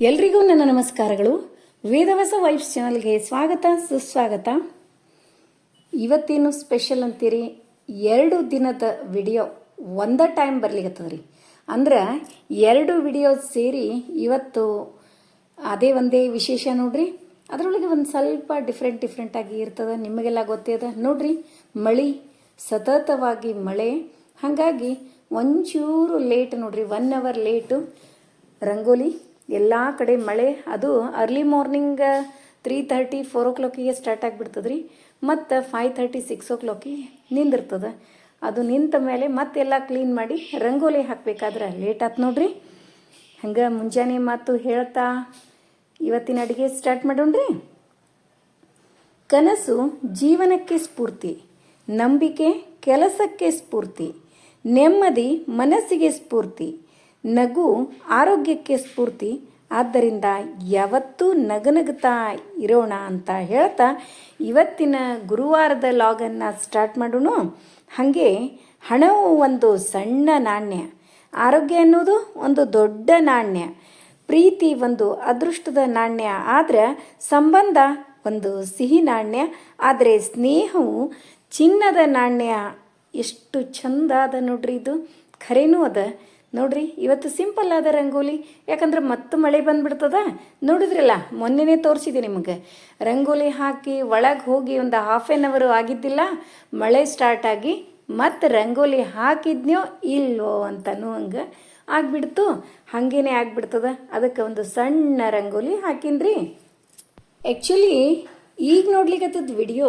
ಎಲ್ರಿಗೂ ನನ್ನ ನಮಸ್ಕಾರಗಳು. ವೇದವಸ ವೈಫ್ಸ್ ಚಾನಲ್ಗೆ ಸ್ವಾಗತ, ಸುಸ್ವಾಗತ. ಇವತ್ತೇನು ಸ್ಪೆಷಲ್ ಅಂತೀರಿ? ಎರಡು ದಿನದ ವಿಡಿಯೋ ಒಂದ ಟೈಮ್ ಬರ್ಲಿಕತ್ತದ ರೀ ಅಂದ್ರೆ ಎರಡು ವಿಡಿಯೋ ಸೇರಿ ಇವತ್ತು ಅದೇ ಒಂದೇ ವಿಶೇಷ ನೋಡ್ರಿ. ಅದರೊಳಗೆ ಒಂದು ಸ್ವಲ್ಪ ಡಿಫ್ರೆಂಟ್ ಡಿಫ್ರೆಂಟಾಗಿ ಇರ್ತದೆ, ನಿಮಗೆಲ್ಲ ಗೊತ್ತೇ ಅದ. ನೋಡ್ರಿ, ಮಳಿ, ಸತತವಾಗಿ ಮಳೆ. ಹಾಗಾಗಿ ಒಂಚೂರು ಲೇಟ್ ನೋಡ್ರಿ ಒನ್ ಅವರ್ ಲೇಟು ರಂಗೋಲಿ ಎಲ್ಲ ಕಡೆ ಮಳೆ, ಅದು early morning three thirty four ಓ ಕ್ಲಾಕಿಗೆ ಸ್ಟಾರ್ಟ್ ಆಗಿಬಿಡ್ತದೆ ರೀ ಮತ್ತು ಫೈವ್ ತರ್ಟಿ ಸಿಕ್ಸ್ ಓ ಕ್ಲಾಕಿಗೆ ನಿಂದಿರ್ತದೆ. ಅದು ನಿಂತ ಮೇಲೆ ಮತ್ತೆಲ್ಲ ಕ್ಲೀನ್ ಮಾಡಿ ರಂಗೋಲಿ ಹಾಕಬೇಕಾದ್ರೆ ಲೇಟ್ ಆತು ನೋಡ್ರಿ. ಹಂಗೆ ಮುಂಜಾನೆ ಮಾತು ಹೇಳ್ತಾ ಇವತ್ತಿನ ಅಡುಗೆ ಸ್ಟಾರ್ಟ್ ಮಾಡೋಣ್ರಿ. ಕನಸು ಜೀವನಕ್ಕೆ ಸ್ಫೂರ್ತಿ, ನಂಬಿಕೆ ಕೆಲಸಕ್ಕೆ ಸ್ಫೂರ್ತಿ, ನೆಮ್ಮದಿ ಮನಸ್ಸಿಗೆ ಸ್ಫೂರ್ತಿ ನಗು ಆರೋಗ್ಯಕ್ಕೆ ಸ್ಫೂರ್ತಿ. ಆದ್ದರಿಂದ ಯಾವತ್ತೂ ನಗನಗುತ್ತಾ ಇರೋಣ ಅಂತ ಹೇಳ್ತಾ ಇವತ್ತಿನ ಗುರುವಾರದ ಲಾಗನ್ನು ಸ್ಟಾರ್ಟ್ ಮಾಡೋಣ. ಹಾಗೆ ಹಣವು ಒಂದು ಸಣ್ಣ ನಾಣ್ಯ, ಆರೋಗ್ಯ ಅನ್ನೋದು ಒಂದು ದೊಡ್ಡ ನಾಣ್ಯ, ಪ್ರೀತಿ ಒಂದು ಅದೃಷ್ಟದ ನಾಣ್ಯ, ಆದರೆ ಸಂಬಂಧ ಒಂದು ಸಿಹಿ ನಾಣ್ಯ, ಆದರೆ ಸ್ನೇಹವು ಚಿನ್ನದ ನಾಣ್ಯ. ಎಷ್ಟು ಚಂದ ಅದ ನೋಡ್ರಿ ಇದು. ಖರೇನೂ ಅದ. ನೋಡ್ರಿ, ಇವತ್ತು ಸಿಂಪಲ್ ಆದ ರಂಗೋಲಿ. ಯಾಕಂದ್ರೆ ಮತ್ತೆ ಮಳೆ ಬಂದ್ಬಿಡ್ತದ? ನೋಡಿದ್ರಲ್ಲ, ಮೊನ್ನೆನೇ ತೋರಿಸಿದೆ ನಿಮಗೆ. ರಂಗೋಲಿ ಹಾಕಿ ಒಳಗೆ ಹೋಗಿ ಒಂದು ಹಾಫ್ ಆನ್ ಅವರು ಆಗಿದ್ದಿಲ್ಲ, ಮಳೆ ಸ್ಟಾರ್ಟ್ ಆಗಿ ಮತ್ತೆ ರಂಗೋಲಿ ಹಾಕಿದ್ನೋ ಇಲ್ವೋ ಅಂತನೂ ಹಂಗೆ ಆಗ್ಬಿಡ್ತು. ಹಾಗೇನೆ ಆಗ್ಬಿಡ್ತದ? ಅದಕ್ಕೆ ಒಂದು ಸಣ್ಣ ರಂಗೋಲಿ ಹಾಕಿನ್ರಿ. ಆ್ಯಕ್ಚುಲಿ ಈಗ ನೋಡ್ಲಿಕ್ಕತ್ತದ ವಿಡಿಯೋ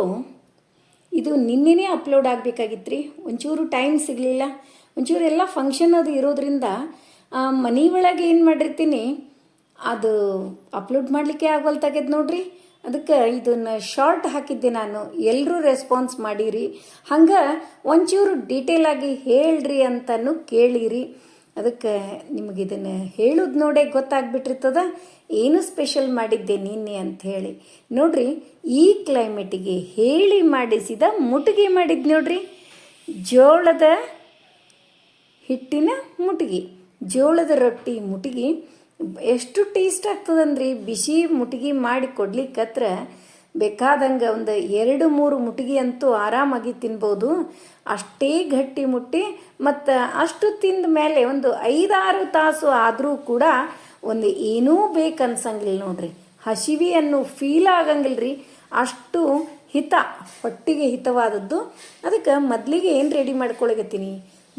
ಇದು ನಿನ್ನೆನೇ ಅಪ್ಲೋಡ್ ಆಗಬೇಕಾಗಿತ್ತು ರೀ ಒಂಚೂರು ಟೈಮ್ ಸಿಗಲಿಲ್ಲ. ಒಂಚೂರು ಎಲ್ಲ ಫಂಕ್ಷನ್ ಅದು ಇರೋದ್ರಿಂದ ಮನೆ ಒಳಗೆ ಏನು ಮಾಡಿರ್ತೀನಿ, ಅದು ಅಪ್ಲೋಡ್ ಮಾಡಲಿಕ್ಕೆ ಆಗವಲ್ತಾಗ್ಯದ ನೋಡ್ರಿ. ಅದಕ್ಕೆ ಇದನ್ನು ಶಾರ್ಟ್ ಹಾಕಿದ್ದೆ ನಾನು. ಎಲ್ಲರೂ ರೆಸ್ಪಾನ್ಸ್ ಮಾಡಿರಿ. ಹಂಗೆ ಒಂಚೂರು ಡೀಟೇಲ್ ಆಗಿ ಹೇಳ್ರಿ ಅಂತಲೂ ಕೇಳಿರಿ. ಅದಕ್ಕೆ ನಿಮಗೆ ಇದನ್ನು ಹೇಳೋದು ನೋಡೇ ಗೊತ್ತಾಗ್ಬಿಟ್ಟಿರ್ತದ. ಏನು ಸ್ಪೆಷಲ್ ಮಾಡಿದ್ದೆ ನಿನ್ನೆ ಅಂತ ಹೇಳಿ. ನೋಡ್ರಿ, ಈ ಕ್ಲೈಮೇಟಿಗೆ ಹೇಳಿ ಮಾಡಿಸಿದ ಮುಟ್ಗೆ ಮಾಡಿದ್ದು ನೋಡ್ರಿ. ಜೋಳದ ಹಿಟ್ಟಿನ ಮುಟಿಗೆ, ಜೋಳದ ರೊಟ್ಟಿ ಮುಟಿಗೆ, ಎಷ್ಟು ಟೇಸ್ಟ್ ಆಗ್ತದಂದ್ರಿ? ಬಿಸಿ ಮುಟಿಗೆ ಮಾಡಿ ಕೊಡ್ಲಿಕ್ಕತ್ರ ಬೇಕಾದಂಗೆ ಒಂದು ಎರಡು, ಮೂರು ಮುಟಗಿ ಅಂತೂ ಆರಾಮಾಗಿ ತಿನ್ಬೋದು. ಅಷ್ಟೇ ಗಟ್ಟಿ ಮುಟ್ಟಿ ಮತ್ತು ಅಷ್ಟು ತಿಂದ ಮೇಲೆ ಒಂದು ಐದಾರು ತಾಸು ಆದರೂ ಕೂಡ ಒಂದು ಏನೂ ಬೇಕನ್ಸಂಗಿಲ್ಲ ನೋಡ್ರಿ. ಹಸಿವಿ ಅನ್ನೋ ಫೀಲ್ ಆಗಂಗಿಲ್ಲ ರೀ ಅಷ್ಟು ಹಿತ, ಹೊಟ್ಟಿಗೆ ಹಿತವಾದದ್ದು. ಅದಕ್ಕೆ ಮೊದಲಿಗೆ ಏನು ರೆಡಿ ಮಾಡ್ಕೊಳಗತ್ತೀನಿ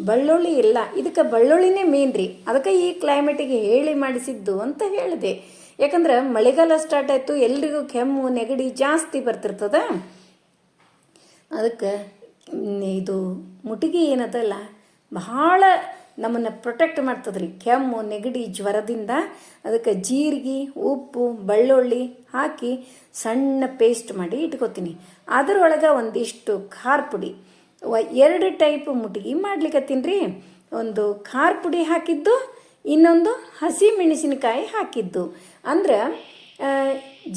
ಬೆಳ್ಳುಳ್ಳಿ ಇಲ್ಲ. ಇದಕ್ಕೆ ಬಳ್ಳುಳ್ಳಿನೇ ಮೇನ್ ರೀ. ಅದಕ್ಕೆ ಈ ಕ್ಲೈಮೇಟಿಗೆ ಹೇಳಿ ಮಾಡಿಸಿದ್ದು ಅಂತ ಹೇಳಿದೆ. ಯಾಕಂದ್ರೆ ಮಳೆಗಾಲ ಸ್ಟಾರ್ಟ್ ಆಯಿತು, ಎಲ್ರಿಗೂ ಕೆಮ್ಮು, ನೆಗಡಿ ಜಾಸ್ತಿ ಬರ್ತಿರ್ತದ. ಅದಕ್ಕೆ ಇದು ಮುಟಿಗೆ ಏನದಲ್ಲ, ಬಹಳ ನಮ್ಮನ್ನು ಪ್ರೊಟೆಕ್ಟ್ ಮಾಡ್ತದ್ರಿ. ಕೆಮ್ಮು, ನೆಗಡಿ ಜ್ವರದಿಂದ. ಅದಕ್ಕೆ ಜೀರಿಗೆ, ಉಪ್ಪು, ಬೆಳ್ಳುಳ್ಳಿ ಹಾಕಿ ಸಣ್ಣ ಪೇಸ್ಟ್ ಮಾಡಿ ಇಟ್ಕೋತೀನಿ. ಅದರೊಳಗೆ ಒಂದಿಷ್ಟು ಖಾರ ಪುಡಿ. ಎರಡು ಟೈಪ್ ಮುಟ್ಗಿ ಮಾಡ್ಲಿಕ್ಕತ್ತೀನಿ ರೀ. ಒಂದು ಖಾರ ಪುಡಿ ಹಾಕಿದ್ದು, ಇನ್ನೊಂದು ಹಸಿ ಮೆಣಸಿನಕಾಯಿ ಹಾಕಿದ್ದು. ಅಂದ್ರೆ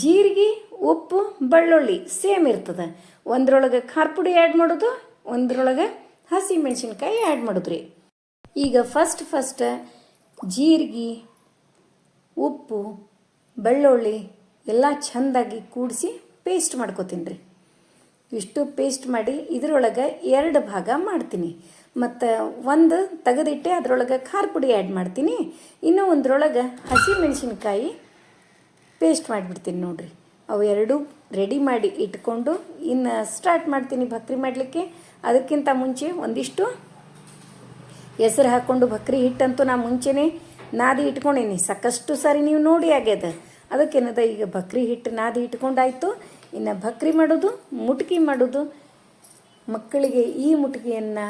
ಜೀರಿಗೆ, ಉಪ್ಪು, ಬೆಳ್ಳುಳ್ಳಿ ಸೇಮ್ ಇರ್ತದೆ. ಒಂದ್ರೊಳಗೆ ಖಾರ ಪುಡಿ ಆ್ಯಡ್ ಮಾಡೋದು, ಒಂದ್ರೊಳಗೆ ಹಸಿ ಮೆಣಸಿನ್ಕಾಯಿ ಆ್ಯಡ್ ಮಾಡಿದ್ರಿ ಈಗ ಫಸ್ಟ್ ಫಸ್ಟ್ ಜೀರಿಗೆ, ಉಪ್ಪು, ಬೆಳ್ಳುಳ್ಳಿ ಎಲ್ಲ ಚೆಂದಾಗಿ ಕೂಡಿಸಿ ಪೇಸ್ಟ್ ಮಾಡ್ಕೋತೀನಿ ರೀ. ಇಷ್ಟು ಪೇಸ್ಟ್ ಮಾಡಿ ಇದರೊಳಗೆ ಎರಡು ಭಾಗ ಮಾಡ್ತೀನಿ. ಮತ್ತು ಒಂದು ತೆಗೆದಿಟ್ಟೆ, ಅದರೊಳಗೆ ಖಾರ ಪುಡಿ ಆ್ಯಡ್ ಮಾಡ್ತೀನಿ. ಇನ್ನೂ ಒಂದರೊಳಗೆ ಹಸಿ ಮೆಣಸಿನ್ಕಾಯಿ ಪೇಸ್ಟ್ ಮಾಡಿಬಿಡ್ತೀನಿ ನೋಡಿರಿ. ಅವು ಎರಡೂ ರೆಡಿ ಮಾಡಿ ಇಟ್ಕೊಂಡು ಇನ್ನು ಸ್ಟಾರ್ಟ್ ಮಾಡ್ತೀನಿ ಭಕ್ರಿ ಮಾಡಲಿಕ್ಕೆ. ಅದಕ್ಕಿಂತ ಮುಂಚೆ ಒಂದಿಷ್ಟು ಹೆಸರು ಹಾಕ್ಕೊಂಡು ಭಕ್ರಿ ಹಿಟ್ಟಂತೂ ನಾ ಮುಂಚೆನೇ ನಾದಿ ಇಟ್ಕೊಂಡೀನಿ. ಸಾಕಷ್ಟು ಸಾರಿ ನೀವು ನೋಡಿ ಆಗ್ಯದ. ಅದಕ್ಕೇನದ ಈಗ ಭಕ್ರಿ ಹಿಟ್ಟು ನಾದಿ ಇಟ್ಕೊಂಡಾಯ್ತು. ಇನ್ನು ಭಕ್ರಿ ಮಾಡೋದು, ಮುಟ್ಕಿ ಮಾಡೋದು, ಮಕ್ಕಳಿಗೆ ಈ ಮುಟ್ಕಿಯನ್ನು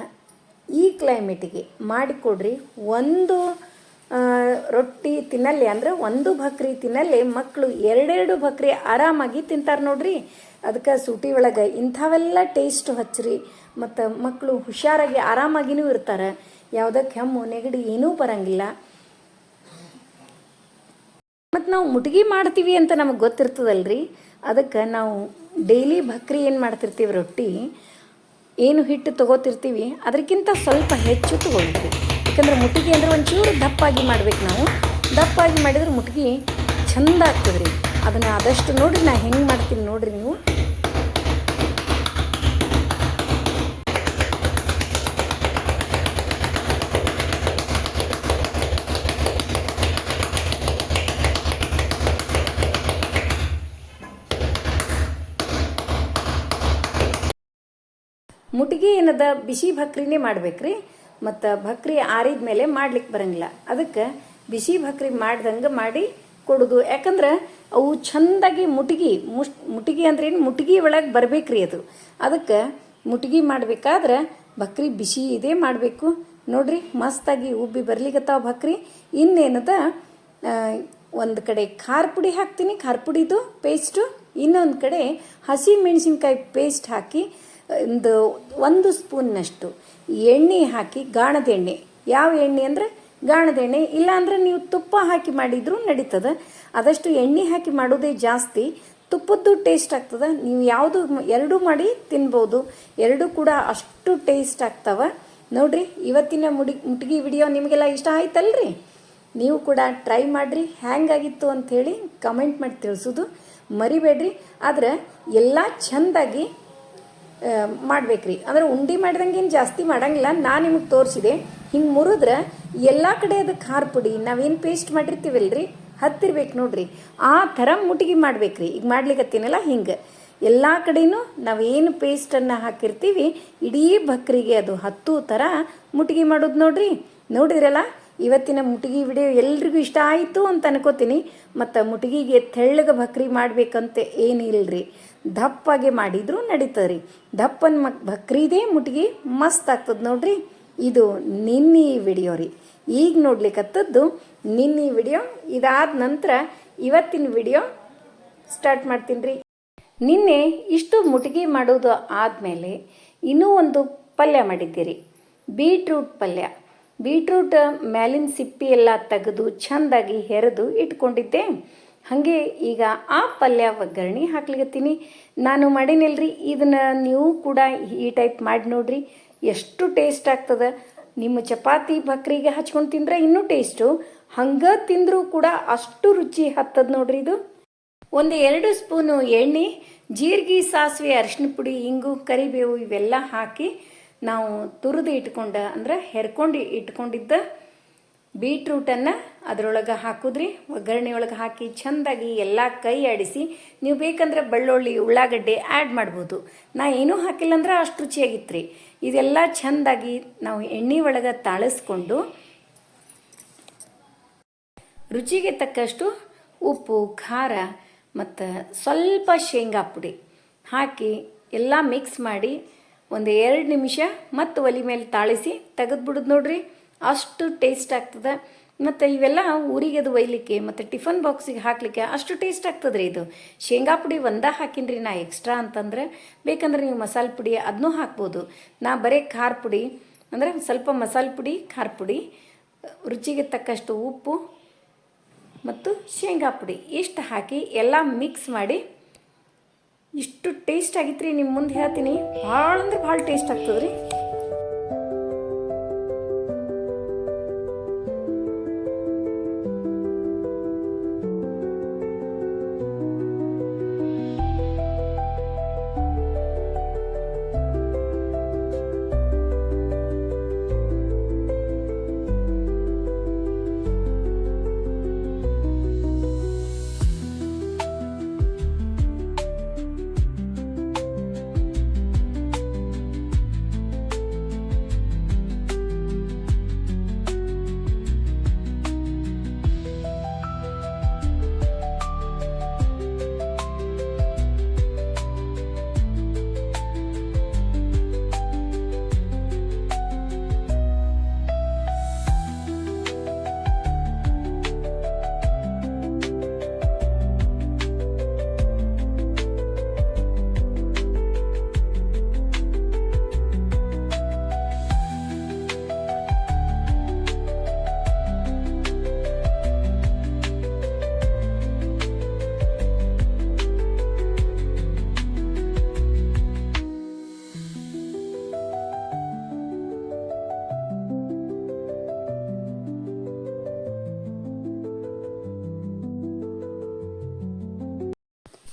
ಈ ಕ್ಲೈಮೇಟಿಗೆ ಮಾಡಿಕೊಡ್ರಿ. ಒಂದು ರೊಟ್ಟಿ ತಿನ್ನಲ್ಲಿ ಅಂದರೆ ಒಂದು ಭಕ್ರಿ ತಿನ್ನಲ್ಲಿ ಮಕ್ಕಳು ಎರಡೆರಡು ಭಕ್ರಿ ಆರಾಮಾಗಿ ತಿಂತಾರೆ ನೋಡ್ರಿ. ಅದಕ್ಕೆ ಸೂಟಿ ಒಳಗೆ ಇಂಥವೆಲ್ಲ ಟೇಸ್ಟ್ ಹಚ್ಚಿರಿ. ಮತ್ತು ಮಕ್ಕಳು ಹುಷಾರಾಗಿ ಆರಾಮಾಗಿನೂ ಇರ್ತಾರೆ. ಯಾವುದೋ ಕೆಮ್ಮು ನೆಗಡಿ ಏನೂ ಬರಂಗಿಲ್ಲ. ಮತ್ತು ನಾವು ಮುಟ್ಗಿ ಮಾಡ್ತೀವಿ ಅಂತ ನಮಗೆ ಗೊತ್ತಿರ್ತದಲ್ರಿ. ಅದಕ್ಕೆ ನಾವು ಡೈಲಿ ಭಕ್ರಿ ಏನು ಮಾಡ್ತಿರ್ತೀವಿ ರೊಟ್ಟಿ, ಏನು ಹಿಟ್ಟು ತೊಗೋತಿರ್ತೀವಿ ಅದಕ್ಕಿಂತ ಸ್ವಲ್ಪ ಹೆಚ್ಚು ತೊಗೊಳ್ತೀವಿ. ಯಾಕಂದ್ರೆ ಮುಟ್ಗಿ ಅಂದರೆ ಒಂಚೂರು ದಪ್ಪಾಗಿ ಮಾಡ್ಬೇಕು ನಾವು. ದಪ್ಪಾಗಿ ಮಾಡಿದ್ರೆ ಮುಟ್ಗಿ ಚಂದ ಆಗ್ತದೆ ರೀ ಅದನ್ನು ಆದಷ್ಟು ನೋಡಿರಿ ನಾ ಹೆಂಗೆ ಮಾಡ್ತೀನಿ ನೋಡಿರಿ ನೀವು. ಮುಟ್ಗಿ ಏನದ ಬಿಸಿ ಭಕ್ರಿನೇ ಮಾಡ್ಬೇಕ್ರಿ. ಮತ್ತು ಭಕ್ರಿ ಆರಿದ ಮೇಲೆ ಮಾಡ್ಲಿಕ್ಕೆ ಬರಂಗಿಲ್ಲ. ಅದಕ್ಕೆ ಬಿಸಿ ಭಕ್ರಿ ಮಾಡ್ದಂಗೆ ಮಾಡಿ ಕೊಡುದು. ಯಾಕಂದ್ರೆ ಅವು ಚಂದಾಗಿ ಮುಟ್ಗಿ ಮುಟ್ಗಿ ಅಂದ್ರೆ ಏನು? ಮುಟ್ಗಿ ಒಳಗೆ ಬರ್ಬೇಕ್ರಿ ಅದು. ಅದಕ್ಕೆ ಮುಟ್ಗಿ ಮಾಡಬೇಕಾದ್ರೆ ಭಕ್ರಿ ಬಿಸಿ ಇದೇ ಮಾಡಬೇಕು. ನೋಡ್ರಿ, ಮಸ್ತಾಗಿ ಉಬ್ಬಿ ಬರ್ಲಿಕ್ಕತ್ತಾವ ಭಕ್ರಿ. ಇನ್ನೇನದ ಒಂದು ಕಡೆ ಖಾರ ಪುಡಿ ಹಾಕ್ತೀನಿ. ಖಾರ ಪುಡಿದು ಪೇಸ್ಟು ಇನ್ನೊಂದು ಕಡೆ ಹಸಿ ಮೆಣಸಿನ್ಕಾಯಿ ಪೇಸ್ಟ್ ಹಾಕಿ ಒಂದು ಒಂದು ಸ್ಪೂನ್ನಷ್ಟು ಎಣ್ಣೆ ಹಾಕಿ ಗಾಣದ ಎಣ್ಣೆ. ಯಾವ ಎಣ್ಣೆ ಅಂದರೆ ಗಾಣದ ಎಣ್ಣೆ. ಇಲ್ಲಾಂದ್ರೆ ನೀವು ತುಪ್ಪ ಹಾಕಿ ಮಾಡಿದರೂ ನಡೀತದೆ. ಆದಷ್ಟು ಎಣ್ಣೆ ಹಾಕಿ ಮಾಡೋದೇ ಜಾಸ್ತಿ. ತುಪ್ಪದ್ದು ಟೇಸ್ಟ್ ಆಗ್ತದೆ. ನೀವು ಯಾವುದು ಎರಡೂ ಮಾಡಿ ತಿನ್ಬೋದು. ಎರಡೂ ಕೂಡ ಅಷ್ಟು ಟೇಸ್ಟ್ ಆಗ್ತವ. ನೋಡ್ರಿ, ಇವತ್ತಿನ ಮುಡಿ, ಮುಟ್ಗಿ ವಿಡಿಯೋ ನಿಮಗೆಲ್ಲ ಇಷ್ಟ ಆಯ್ತಲ್ರಿ? ನೀವು ಕೂಡ ಟ್ರೈ ಮಾಡಿರಿ. ಹ್ಯಾಂಗಾಗಿತ್ತು ಅಂಥೇಳಿ ಕಮೆಂಟ್ ಮಾಡಿ ತಿಳಿಸೋದು ಮರಿಬೇಡ್ರಿ. ಆದ್ರೆ ಎಲ್ಲ ಚೆಂದಾಗಿ ಮಾಡ್ಬೇಕ್ರಿ. ಅಂದ್ರೆ ಉಂಡೆ ಮಾಡ್ದಂಗೆ ಏನು ಜಾಸ್ತಿ ಮಾಡಂಗಿಲ್ಲ, ನಾನು ನಿಮಗೆ ತೋರಿಸಿದೆ. ಹಿಂಗೆ ಮುರಿದ್ರೆ ಎಲ್ಲ ಕಡೆ ಅದು ಖಾರ ಪುಡಿ, ನಾವೇನು ಪೇಸ್ಟ್ ಮಾಡಿರ್ತೀವಲ್ರಿ? ಹತ್ತಿರ್ಬೇಕು ನೋಡ್ರಿ. ಆ ಥರ ಮುಟ್ಟಿಗೆ ಮಾಡ್ಬೇಕ್ರಿ. ಈಗ ಮಾಡ್ಲಿಕ್ಕತ್ತೀನಲ್ಲ ಹಿಂಗೆ. ಎಲ್ಲ ಕಡೆನೂ ನಾವೇನು ಪೇಸ್ಟನ್ನು ಹಾಕಿರ್ತೀವಿ, ಇಡೀ ಬಕ್ರಿಗೆ ಅದು ಹತ್ತು ಥರ ಮುಟ್ಟಿಗೆ ಮಾಡೋದು ನೋಡ್ರಿ. ನೋಡಿದ್ರಲ್ಲ? ಇವತ್ತಿನ ಮುಟಗಿ ವಿಡಿಯೋ ಎಲ್ರಿಗೂ ಇಷ್ಟ ಆಯಿತು ಅಂತ ಅನ್ಕೋತೀನಿ. ಮತ್ತು ಮುಟಗಿಗೆ ತೆಳ್ಳಗೆ ಭಕ್ರಿ ಮಾಡಬೇಕಂತ ಏನಿಲ್ಲರಿ ದಪ್ಪಾಗೆ ಮಾಡಿದರೂ ನಡೀತದೆ ರೀ ದಪ್ಪನ ಮಕ್ ಭಕ್ರಿದೇ ಮುಟಗಿ ಮಸ್ತ್ ಆಗ್ತದೆ ನೋಡ್ರಿ. ಇದು ನಿನ್ನೆ ವಿಡಿಯೋ ರೀ. ಈಗ ನೋಡ್ಲಿಕ್ಕತ್ತದ್ದು ನಿನ್ನೆ ವಿಡಿಯೋ ಇದಾದ ನಂತರ ಇವತ್ತಿನ ವಿಡಿಯೋ ಸ್ಟಾರ್ಟ್ ಮಾಡ್ತೀನಿ ರೀ ನಿನ್ನೆ ಇಷ್ಟು ಮುಟಗಿ ಮಾಡೋದು ಆದಮೇಲೆ ಇನ್ನೂ ಒಂದು ಪಲ್ಯ ಮಾಡಿದ್ದೀರಿ. ಬೀಟ್ರೂಟ್ ಪಲ್ಯ. ಬೀಟ್ರೂಟ್ ಮ್ಯಾಲಿನ ಸಿಪ್ಪಿ ಎಲ್ಲ ತೆಗೆದು ಚೆಂದಾಗಿ ಹೆರೆದು ಇಟ್ಕೊಂಡಿದ್ದೆ. ಹಾಗೆ ಈಗ ಆ ಪಲ್ಯ ಒಗ್ಗರಣೆ ಹಾಕ್ಲಿಕತ್ತೀನಿ. ನಾನು ಮಾಡಿನಲ್ರಿ, ಇದನ್ನು ನೀವು ಕೂಡ ಈ ಟೈಪ್ ಮಾಡಿ ನೋಡ್ರಿ. ಎಷ್ಟು ಟೇಸ್ಟ್ ಆಗ್ತದೆ. ನಿಮ್ಮ ಚಪಾತಿ ಬಕ್ರಿಗೆ ಹಚ್ಕೊಂಡು ತಿಂದರೆ ಇನ್ನೂ ಟೇಸ್ಟು ಹಂಗೆ ತಿಂದರೂ ಕೂಡ ಅಷ್ಟು ರುಚಿ ಹತ್ತದ ನೋಡ್ರಿ ಇದು. ಒಂದು ಎರಡು ಸ್ಪೂನು ಎಣ್ಣೆ, ಜೀರಿಗೆ ಸಾಸಿವೆ ಅರಿಶಿನ ಪುಡಿ, ಇಂಗು, ಕರಿಬೇವು ಇವೆಲ್ಲ ಹಾಕಿ ನಾವು ತುರಿದು ಇಟ್ಕೊಂಡ, ಅಂದ್ರೆ ಹೆರ್ಕೊಂಡು ಇಟ್ಕೊಂಡಿದ್ದ ಬೀಟ್ರೂಟನ್ನು ಅದರೊಳಗೆ ಹಾಕಿದ್ರಿ. ಒಗ್ಗರಣೆ ಒಳಗೆ ಹಾಕಿ ಚೆಂದಾಗಿ ಎಲ್ಲ ಕೈ ಆಡಿಸಿ ನೀವು ಬೇಕಂದ್ರೆ ಬೆಳ್ಳುಳ್ಳಿ, ಉಳ್ಳಾಗಡ್ಡೆ ಆ್ಯಡ್ ಮಾಡ್ಬೋದು. ನಾ ಏನೂ ಹಾಕಿಲ್ಲ ಅಂದ್ರೆ ಅಷ್ಟು ರುಚಿಯಾಗಿತ್ತು ರೀ ಇದೆಲ್ಲ ಚೆಂದಾಗಿ ನಾವು ಎಣ್ಣೆ ಒಳಗೆ ತಾಳಿಸ್ಕೊಂಡು ರುಚಿಗೆ ತಕ್ಕಷ್ಟು ಉಪ್ಪು, ಖಾರ ಮತ್ತು ಸ್ವಲ್ಪ ಶೇಂಗಾ ಪುಡಿ ಹಾಕಿ ಎಲ್ಲ ಮಿಕ್ಸ್ ಮಾಡಿ ಒಂದು ಎರಡು ನಿಮಿಷ ಮತ್ತು ಒಲಿ ಮೇಲೆ ತಾಳಿಸಿ ತೆಗೆದ್ಬಿಡೋದು ನೋಡ್ರಿ. ಅಷ್ಟು ಟೇಸ್ಟ್ ಆಗ್ತದೆ. ಮತ್ತು ಇವೆಲ್ಲ ಊರಿಗೆ ಅದು ಒಯ್ಲಿಕ್ಕೆ ಮತ್ತು ಟಿಫನ್ ಬಾಕ್ಸಿಗೆ ಹಾಕಲಿಕ್ಕೆ ಅಷ್ಟು ಟೇಸ್ಟ್ ಆಗ್ತದೆ ರೀ ಇದು. ಶೇಂಗಾ ಪುಡಿ ಒಂದ ಹಾಕಿನ್ರಿ ನಾ ಎಕ್ಸ್ಟ್ರಾ ಅಂತಂದ್ರೆ. ಬೇಕಂದ್ರೆ ನೀವು ಮಸಾಲೆ ಪುಡಿ ಅದನ್ನೂ ಹಾಕ್ಬೋದು. ನಾ ಬರೀ ಖಾರ ಪುಡಿ, ಅಂದರೆ ಸ್ವಲ್ಪ ಮಸಾಲೆ ಪುಡಿ, ಖಾರ ಪುಡಿ, ರುಚಿಗೆ ತಕ್ಕಷ್ಟು ಉಪ್ಪು ಮತ್ತು ಶೇಂಗಾ ಪುಡಿ ಇಷ್ಟು ಹಾಕಿ ಎಲ್ಲ ಮಿಕ್ಸ್ ಮಾಡಿ ಇಷ್ಟು ಟೇಸ್ಟ್ ಆಗಿತ್ತು ರೀ ನಿಮ್ಮ ಮುಂದೆ ಹೇಳ್ತೀನಿ. ಭಾಳ ಅಂದ್ರೆ ಭಾಳ ಟೇಸ್ಟ್ ಆಗ್ತದೆ ರೀ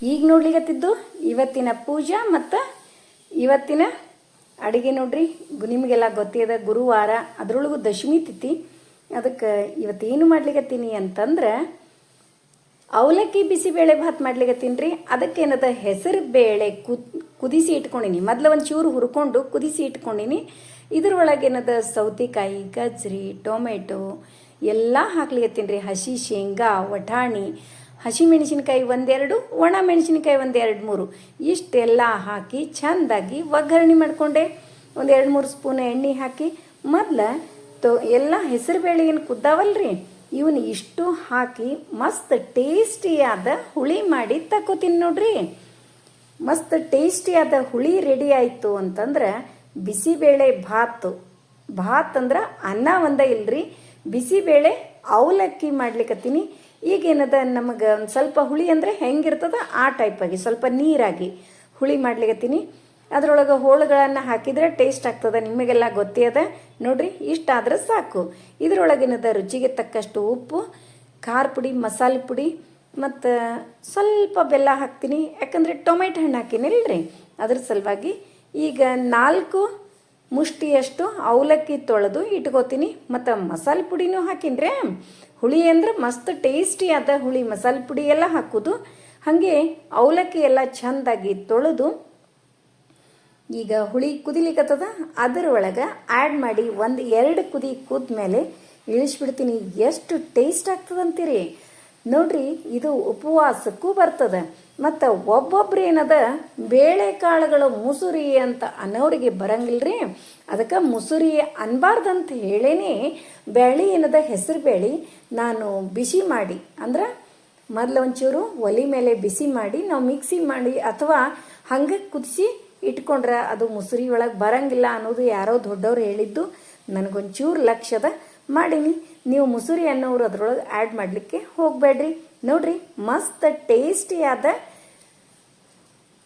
ಈಗ ನೋಡ್ಲಿಕತ್ತಿದ್ದು ಇವತ್ತಿನ ಪೂಜಾ ಮತ್ತು ಇವತ್ತಿನ ಅಡುಗೆ ನೋಡ್ರಿ. ನಿಮಗೆಲ್ಲ ಗೊತ್ತಿದೆ, ಗುರುವಾರ ಅದರೊಳಗೂ ದಶಮಿ ತಿಥಿ. ಅದಕ್ಕೆ ಇವತ್ತೇನು ಮಾಡ್ಲಿಕತ್ತೀನಿ ಅಂತಂದ್ರೆ ಅವಲಕ್ಕಿ ಬಿಸಿಬೇಳೆ ಭಾತ್ ಮಾಡ್ಲಿಕತ್ತೀನಿ ರೀ ಅದಕ್ಕೇನದ ಹೆಸರು ಬೇಳೆ ಕುದ್ ಕುದಿಸಿ ಇಟ್ಕೊಂಡಿನಿ. ಮೊದಲು ಒಂದು ಚೂರು ಹುರ್ಕೊಂಡು ಕುದಿಸಿ ಇಟ್ಕೊಂಡಿನಿ. ಇದ್ರೊಳಗೆ ಏನದ ಸೌತೆಕಾಯಿ, ಗಜ್ರಿ, ಟೊಮೆಟೊ ಎಲ್ಲ ಹಾಕ್ಲಿಕತ್ತೀನಿ ರೀ ಹಸಿ ಶೇಂಗಾ ವಟಾಣಿ ಹಸಿ ಮೆಣಸಿನ್ಕಾಯಿ ಒಂದೆರಡು ಒಣ ಮೆಣಸಿನ್ಕಾಯಿ ಒಂದೆರಡು ಮೂರು. ಇಷ್ಟೆಲ್ಲ ಹಾಕಿ ಚೆಂದಾಗಿ ಒಗ್ಗರಣೆ ಮಾಡಿಕೊಂಡೆ. ಒಂದು ಎರಡು ಮೂರು ಸ್ಪೂನ್ ಎಣ್ಣೆ ಹಾಕಿ. ಮೊದ್ಲು ತೊ, ಎಲ್ಲ ಹೆಸರುಬೇಳೆ ಏನು ಕುದ್ದಾವಲ್ರಿ? ಇವನ್ ಇಷ್ಟು ಹಾಕಿ ಮಸ್ತ್ ಟೇಸ್ಟಿಯಾದ ಹುಳಿ ಮಾಡಿ ತಕೋತೀನಿ ನೋಡ್ರಿ. ಮಸ್ತ್ ಟೇಸ್ಟಿಯಾದ ಹುಳಿ ರೆಡಿ ಆಯಿತು ಅಂತಂದ್ರೆ ಬಿಸಿಬೇಳೆ ಭಾತು. ಭಾತ್ ಅಂದ್ರೆ ಅನ್ನ ಒಂದ ಇಲ್ರಿ. ಬಿಸಿಬೇಳೆ ಅವಲಕ್ಕಿ ಮಾಡ್ಲಿಕತ್ತೀನಿ. ಈಗೇನದ ನಮಗೆ ಒಂದು ಸ್ವಲ್ಪ ಹುಳಿ ಅಂದರೆ ಹೆಂಗಿರ್ತದ? ಆ ಟೈಪಾಗಿ ಸ್ವಲ್ಪ ನೀರಾಗಿ ಹುಳಿ ಮಾಡ್ಲಿಕತ್ತೀನಿ ಅದರೊಳಗೆ ಹೋಳುಗಳನ್ನು ಹಾಕಿದರೆ ಟೇಸ್ಟ್ ಆಗ್ತದೆ, ನಿಮಗೆಲ್ಲ ಗೊತ್ತೇ ಅದ. ನೋಡ್ರಿ, ಇಷ್ಟಾದ್ರೆ ಸಾಕು. ಇದರೊಳಗಿನದ ರುಚಿಗೆ ತಕ್ಕಷ್ಟು ಉಪ್ಪು, ಖಾರ ಪುಡಿ, ಮಸಾಲೆ ಪುಡಿ, ಮತ್ತು ಸ್ವಲ್ಪ ಬೆಲ್ಲ ಹಾಕ್ತೀನಿ. ಯಾಕಂದರೆ ಟೊಮೆಟೊ ಹಣ್ಣು ಹಾಕಿನಿಲ್ರಿ. ಅದ್ರ ಸಲುವಾಗಿ ಈಗ ನಾಲ್ಕು ಮುಷ್ಟಿಯಷ್ಟು ಅವಲಕ್ಕಿ ತೊಳೆದು ಇಟ್ಕೋತೀನಿ. ಮತ್ತು ಮಸಾಲೆ ಪುಡಿನೂ ಹಾಕಿನ್ರೆ. ಹುಳಿ ಅಂದ್ರೆ ಮಸ್ತ್ ಟೇಸ್ಟಿ ಆದ ಹುಳಿ, ಮಸಾಲೆ ಪುಡಿ ಎಲ್ಲ ಹಾಕೋದು. ಹಾಗೆ ಅವಲಕ್ಕಿ ಎಲ್ಲ ಚಂದಾಗಿ ತೊಳೆದು ಈಗ ಹುಳಿ ಕುದಿಲಿಕ್ಕತ್ತದ ಅದರ ಒಳಗೆ ಆ್ಯಡ್ ಮಾಡಿ ಒಂದು ಎರಡು ಕುದಿ ಕುದ್ಮೇಲೆ ಇಳಿಸ್ಬಿಡ್ತೀನಿ. ಎಷ್ಟು ಟೇಸ್ಟ್ ಆಗ್ತದಂತೀರಿ. ನೋಡ್ರಿ, ಇದು ಉಪವಾಸಕ್ಕೂ ಬರ್ತದೆ. ಮತ್ತು ಒಬ್ಬೊಬ್ರು ಏನದ? ಬೇಳೆಕಾಳುಗಳು ಮುಸುರಿ ಅಂತ ಅನ್ನೋರಿಗೆ ಬರಂಗಿಲ್ರಿ? ಅದಕ್ಕೆ ಮುಸುರಿ ಅನ್ಬಾರ್ದಂತ ಹೇಳೇನೆ. ಬೇಳೆ ಏನದ? ಹೆಸರು ಬೇಳೆ ನಾನು ಬಿಸಿ ಮಾಡಿ, ಅಂದ್ರೆ ಮೊದಲು ಒಂಚೂರು ಒಲೆ ಮೇಲೆ ಬಿಸಿ ಮಾಡಿ, ನಾವು ಮಿಕ್ಸಿ ಮಾಡಿ, ಅಥವಾ ಹಂಗೆ ಕುದಿಸಿ ಇಟ್ಕೊಂಡ್ರೆ ಅದು ಮುಸುರಿ ಒಳಗೆ ಬರಂಗಿಲ್ಲ ಅನ್ನೋದು ಯಾರೋ ದೊಡ್ಡವ್ರು ಹೇಳಿದ್ದು, ನನಗೊಂಚೂರು ಲಕ್ಷದ ಮಾಡೀನಿ. ನೀವು ಮುಸುರಿ ಅನ್ನೋರು ಅದರೊಳಗೆ ಆ್ಯಡ್ ಮಾಡಲಿಕ್ಕೆ ಹೋಗಬೇಡ್ರಿ ನೋಡ್ರಿ, ಮಸ್ತ್ ಟೇಸ್ಟಿಯಾದ